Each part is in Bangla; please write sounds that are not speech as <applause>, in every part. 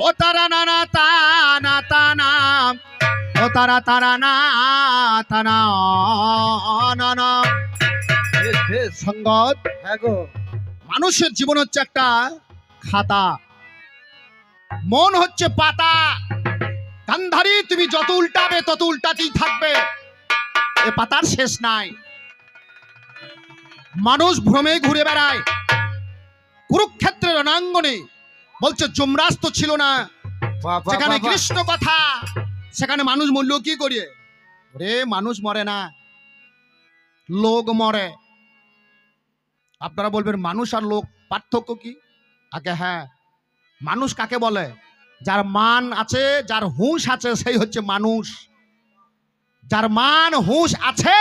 ও তারা ও তারা তারা না সঙ্গত হ্যাঁ মানুষের জীবন হচ্ছে একটা খাতা। মন হচ্ছে পাতা। গান্ধারী তুমি যত উল্টাবে তত উল্টাতেই থাকবে। এ পাতার শেষ নাই। মানুষ ভ্রমে ঘুরে বেড়ায়। কুরুক্ষেত্রের রণাঙ্গনে বলছে যমরাজ তো ছিল না। বাহ। কৃষ্ণ কথা। সেখানে মানুষ মূল্য কি করিয়ে? রে মানুষ মরে না। লোক মরে। আপনারা বলবেন মানুষ আর লোক পার্থক্য কি? আগে হ্যাঁ। মানুষ কাকে বলে? যার মান আছে যার হুঁশ আছে সেই হচ্ছে মানুষ। যার মান হুঁশ আছে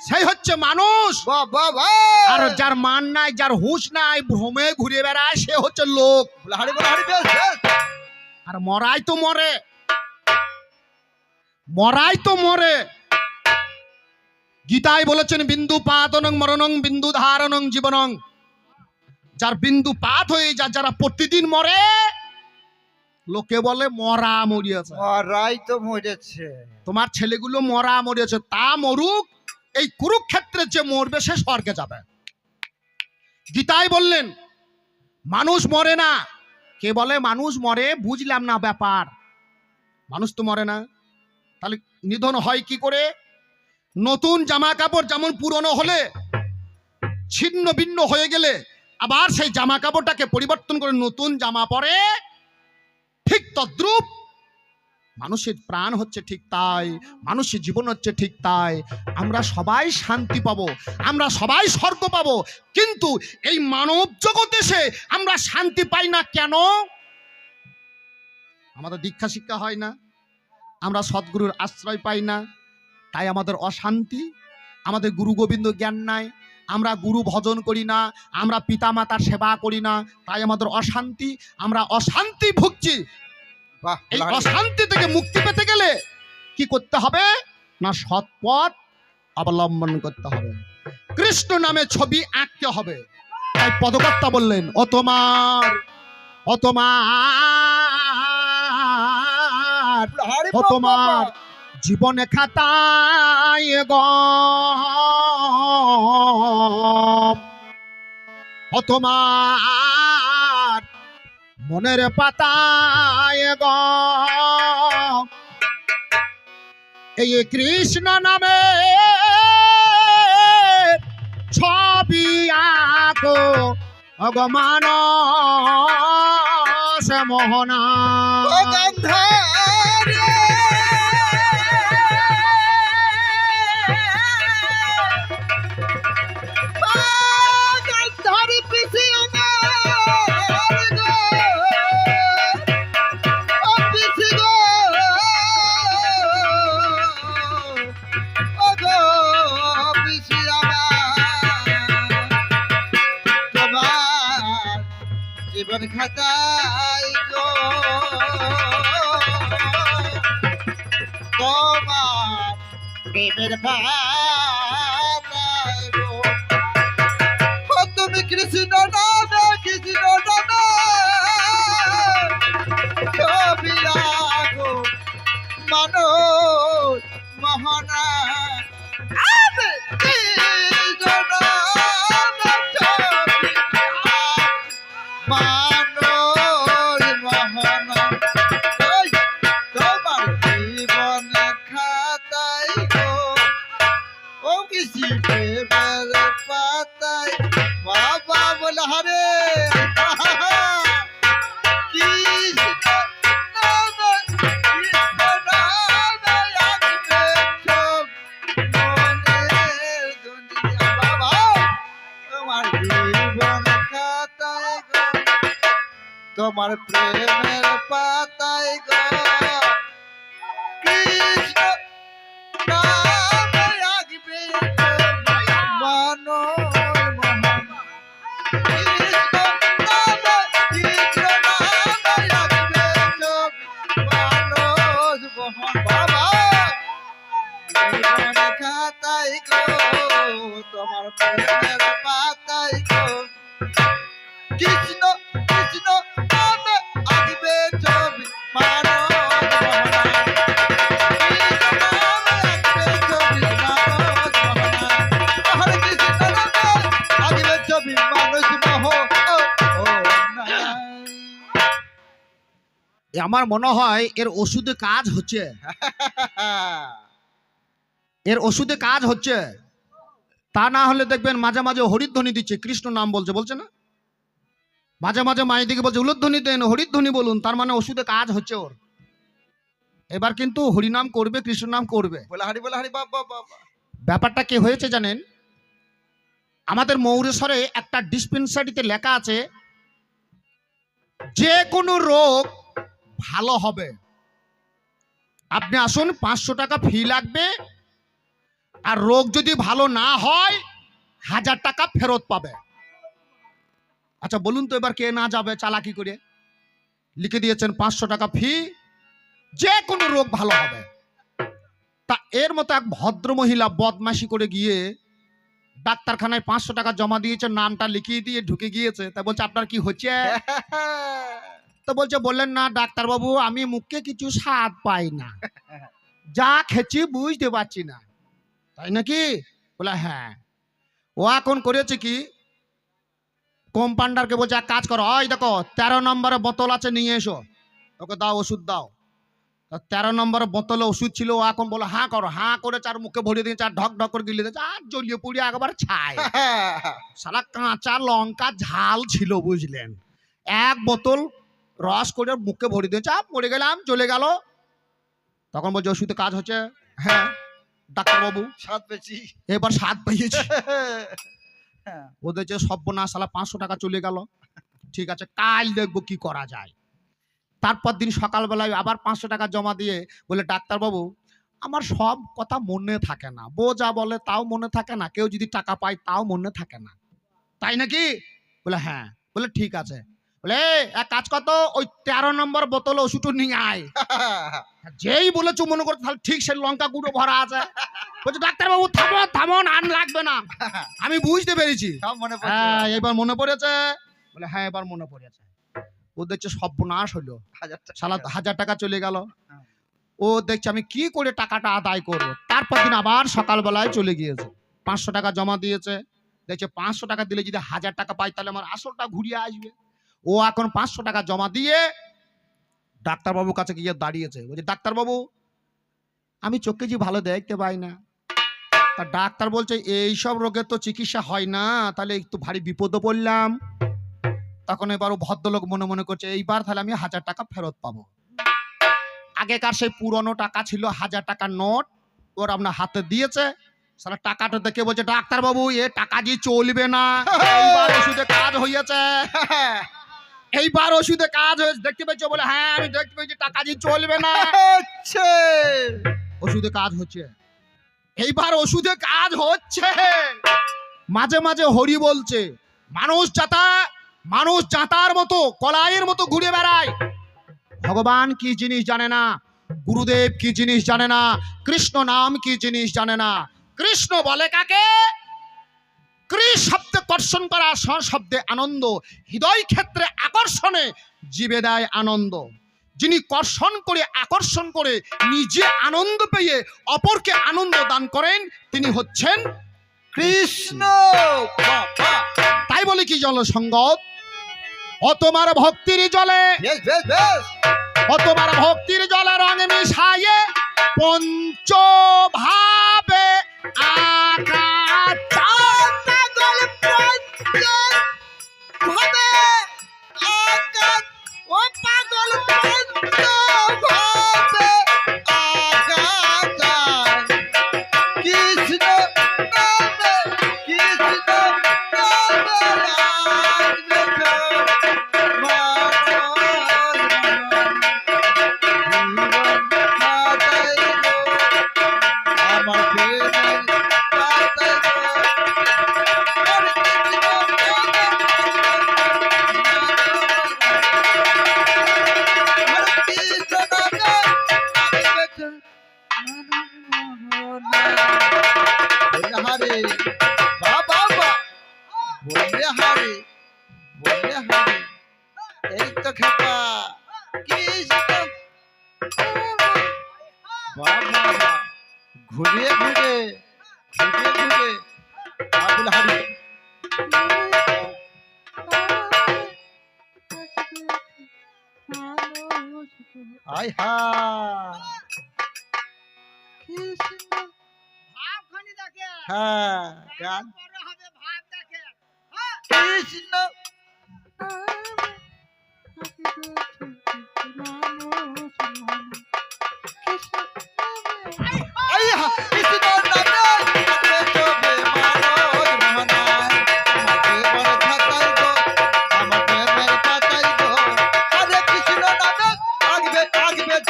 সেই হচ্ছে মানুষ। আর যার মান নাই যার হুঁশ নাই ভ্রমে ঘুরে বেড়ায় সে হচ্ছে লোক। আর মরাই তো মরে। মরাই তো মরে। গীতায় বলেছেন বিন্দু পাতনং মরণং বিন্দু ধারণং জীবনং। যার বিন্দু পাত হয়ে যায় যারা প্রতিদিন মরে লোকে বলে মরা মরিয়াছে। মরাই তো মরেছে। তোমার ছেলেগুলো মরা মরিয়াছে তা মরুক এই কুরুক্ষেত্রে যে মরবে সে স্বর্গে যাবে। গীতায় বললেন, মানুষ মরে না। কে বলে, মানুষ মরে, বুঝলাম না ব্যাপার। মানুষ তো মরে না। তাহলে নিধন হয় কি করে? নতুন জামা কাপড় যেমন পুরনো হলে, ছিন্ন ভিন্ন হয়ে গেলে, আবার সেই জামা কাপড়টাকে পরিবর্তন করে নতুন জামা পরে, ঠিক তদ্রুপ মানুষের প্রাণ হচ্ছে ঠিক তাই, মানুষের জীবন হচ্ছে ঠিক তাই। আমরা সবাই শান্তি পাবো, আমরা সবাই স্বর্গ পাবো, কিন্তু এই মানব জগতে এসে আমরা শান্তি পাই না কেন? আমাদের দীক্ষা শিক্ষা হয় না, আমরা সদ্গুরুর আশ্রয় পাই না, তাই আমাদের অশান্তি, আমাদের গুরু গোবিন্দ জ্ঞান নাই, আমরা গুরু ভজন করি না, আমরা পিতামাতার সেবা করি না, তাই আমাদের অশান্তি, আমরা অশান্তি ভুগছি এই অশান্তি থেকে মুক্তি পেতে গেলে কি করতে হবে? না সৎপথ অবলম্বন করতে হবে। কৃষ্ণ নামে ছবি আঁকতে হবে। তাই পদকর্তা বললেন ও তোমার ও তোমার ও তোমার জীবনে খাতায় গ তোমার মনের পাতায় গ। এই কৃষ্ণ নামে ছবি আঁকো। ভগবান সে মোহনা। ও প্রেমের ও তুমি কৃষ্ণ নামে বাবা, জীবন খাতায় গো। তোমার প্রেমের পাতায় গো কৃষ্ণ আমার মনে হয় এর ওষুধে কাজ হচ্ছে। এর ওষুধে কাজ হচ্ছে। তা না হলে দেখবেন মাঝে মাঝে হরিধ্বনি দিচ্ছে কৃষ্ণ নাম বলছে বলছে না? মাঝে মাঝে মায়ের দিকে বলছে উলধ্বনি দেন হরিধ্বনি বলুন। তার মানে ওষুধে কাজ হচ্ছে ওর। এবার কিন্তু হরিনাম করবে কৃষ্ণ নাম করবে। বলে হারি বলে হারি বাবা বাবা ব্যাপারটা কি হয়েছে জানেন? আমাদের মৌরেশ্বরে একটা ডিসপেন্সারিতে লেখা আছে যে কোনো রোগ ভালো হবে। আপনি আসুন, পাঁচশো টাকা ফি লাগবে। আর রোগ যদি ভালো না হয়, হাজার টাকা ফেরত পাবে। আচ্ছা বলুন তো এবার কে না যাবে, চালাকি করে। লিখে দিয়েছেন, পাঁচশো টাকা ফি যে কোনো রোগ ভালো হবে। তা এর মতো এক ভদ্র মহিলা বদমাশি করে গিয়ে ডাক্তারখানায় পাঁচশো টাকা জমা দিয়েছে, নামটা লিখিয়ে দিয়ে ঢুকে গিয়েছে। তা বলছে, আপনার কি হচ্ছে? <laughs> তো বলছে বললেন না ডাক্তারবাবু আমি মুখে কিছু স্বাদ পাই না। যা খেছি বুঝতে পারছি না। তাই নাকি? বলে হ্যাঁ। ও এখন করেছে কি? কম্পাউন্ডারকে বলছে এক কাজ করো ওই দেখো তেরো নম্বরে বোতল আছে নিয়ে এসো। ওকে দাও ওষুধ দাও। তেরো নম্বরে বোতলে ওষুধ ছিল ও এখন বলো হাঁ করো। হাঁ করে চার মুখে ভরে দিয়েছে আর ঢক ঢক করে গিলে দিয়েছে আর জ্বলিয়ে পুড়িয়ে একবার ছাই। <laughs> সারা কাঁচা লঙ্কা ঝাল ছিল বুঝলেন। এক বোতল রস করে মুখে ভরে দিয়েছে। পড়ে গেলাম চলে গেল। তখন বলছে ওষুধে কাজ হচ্ছে? হ্যাঁ ডাক্তারবাবু। সাত পেয়েছি। এবার স্বাদ পেয়েছি। <laughs> ওদের যে সর্বনাশ সালা পাঁচশো টাকা চলে গেল। ঠিক আছে কাল দেখব কি করা যায়। তারপর দিন সকালবেলায় আবার পাঁচশো টাকা জমা দিয়ে বলে ডাক্তারবাবু আমার সব কথা মনে থাকে না। যা বলে তাও মনে থাকে না। কেউ যদি টাকা পায় তাও মনে থাকে না। তাই নাকি? বলে হ্যাঁ। বলে ঠিক আছে। বলে এক কাজ কত ওই তেরো নম্বর বোতল ওষুধ নিয়ে আয়। <laughs> যেই বলেছ মনে করতে তাহলে ঠিক সে লঙ্কা গুঁড়ো ভরা আছে। বলছে ডাক্তারবাবু থামো থামো আন লাগবে না। <laughs> আমি বুঝতে পেরেছি। সব মনে হ্যাঁ এবার মনে পড়েছে। বলে হ্যাঁ এবার মনে পড়েছে। ও দেখছে সর্বনাশ হলো হাজার টাকা। সালা হাজার টাকা চলে গেল। হ্যাঁ। ও দেখছে আমি কি করে টাকাটা আদায় করব? তারপর দিন আবার সকালবেলায় চলে গিয়েছে। পাঁচশো টাকা জমা দিয়েছে। দেখছে পাঁচশো টাকা দিলে যদি হাজার টাকা পাই তাহলে আমার আসলটা ঘুরিয়ে আসবে। ও এখন পাঁচশো টাকা জমা দিয়ে ডাক্তারবাবুর কাছে গিয়ে দাঁড়িয়েছে। বলছে, ডাক্তারবাবু, আমি চোখে যে ভালো দেখতে পাই না, তা ডাক্তার বলছে, এইসব রোগের তো চিকিৎসা হয় না, তাহলে একটু ভারী বিপদে পড়লাম। তখন এবার ভদ্রলোক মনে মনে করছে, এইবার তাহলে আমি হাজার টাকা ফেরত পাবো। আগেকার সেই পুরনো টাকা ছিল হাজার টাকার নোট, ওর আপনার হাতে দিয়েছে। সারা টাকাটা দেখে বলছে ডাক্তার বাবু এ টাকা যে চলবে না, এইবার কাজ হইয়াছে <laughs> এইবার ওষুধে কাজ হয়েছে। দেখতে পেয়েছ বলে হ্যাঁ আমি দেখতে পেয়েছি টাকা যে চলবে না। ওষুধে কাজ হচ্ছে। এইবার ওষুধে কাজ হচ্ছে। মাঝে মাঝে হরি বলছে মানুষ যাতা মানুষ যাতার মতো কলাইয়ের মতো ঘুরে বেড়ায়। ভগবান কি জিনিস জানে না? গুরুদেব কি জিনিস জানে না? কৃষ্ণ নাম কি জিনিস জানে না? কৃষ্ণ বলে কাকে? কৃষ শব্দে কর্ষণ করা শব্দে আনন্দ হৃদয় ক্ষেত্রে আকর্ষণে জীবে দেয় আনন্দ। যিনি কর্ষণ করে আকর্ষণ করে নিজে আনন্দ পেয়ে অপরকে আনন্দ দান করেন তিনি হচ্ছেন কৃষ্ণ। তাই বলে কি জল সঙ্গত? ও তোমার ভক্তির জলে। ও তোমার ভক্তির জলে রঙে মিশাইয়ে পঞ্চভাবে আকাশ আগবে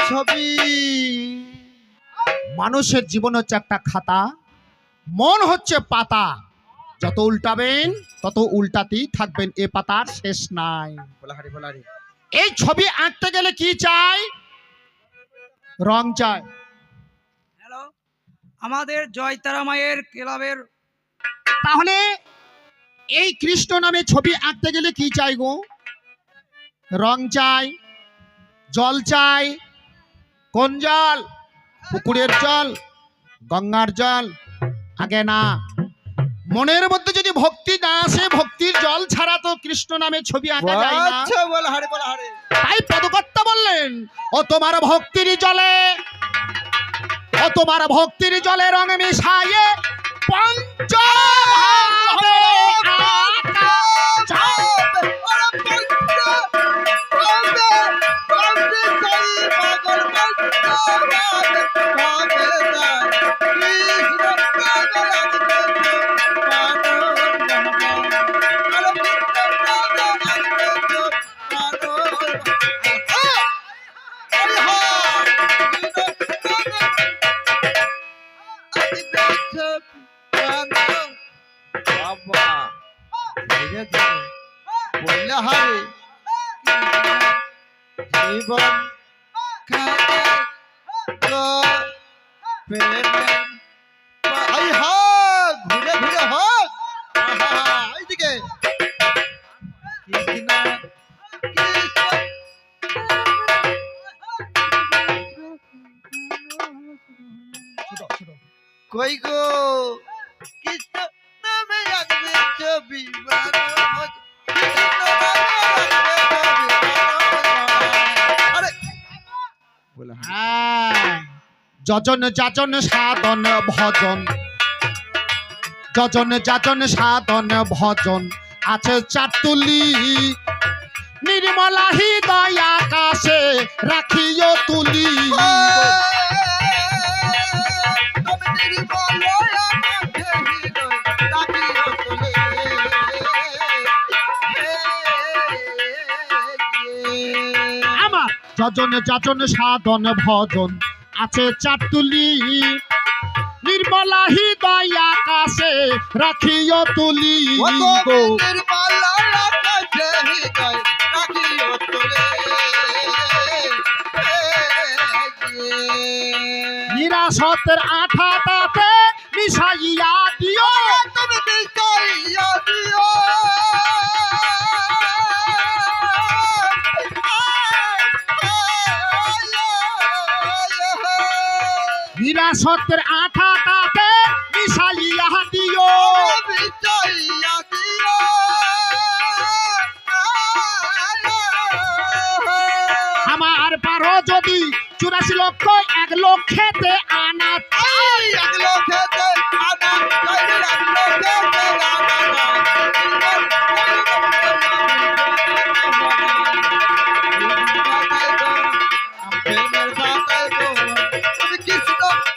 ছবি। মানুষের জীবন হচ্ছে একটা খাতা। মন হচ্ছে পাতা। যত উল্টাবেন তত উল্টাতেই থাকবেন এ পাতার শেষ নাই। এই ছবি আঁকতে গেলে কি চাই? রং চাই। হ্যালো আমাদের জয়তারা মায়ের ক্লাবের তাহলে এই কৃষ্ণ নামে ছবি আঁকতে গেলে কি চাই গো? রং চাই জল চাই কোন জল? পুকুরের জল গঙ্গার জল আগে না। মনের মধ্যে যদি ভক্তি না আসে ভক্তির জল ছাড়া তো কৃষ্ণ নামে ছবি আঁকা যায় না। আচ্ছা তাই পদকর্তা বললেন ও তোমার ভক্তির জলে ও তোমার ভক্তির জলে রং মিশাইয়ে পঞ্চভাবে বাবা বললে হবে জীবন খাতে তো কই গো? কৃষ্ণ নামে রাখবে ছবি হ্যাঁ, যজন যাজন সাধন ভজন। যজন যাজন সাধন ভজন। আছে চাতুলি নির্মলা হৃদয় আকাশে রাখিও যজন যাজন সাধন ভজন। আছে চাতুলি নির্মলা হৃদয় আকাশে রাখিও তুলি গো। নিরাসতের আঠা তাতে মিশাইয়া নিরাসতের আঠা তাতে মিশাইয়া দিও। আমার পারো যদি চুরাশি লক্ষ এক লক্ষেতে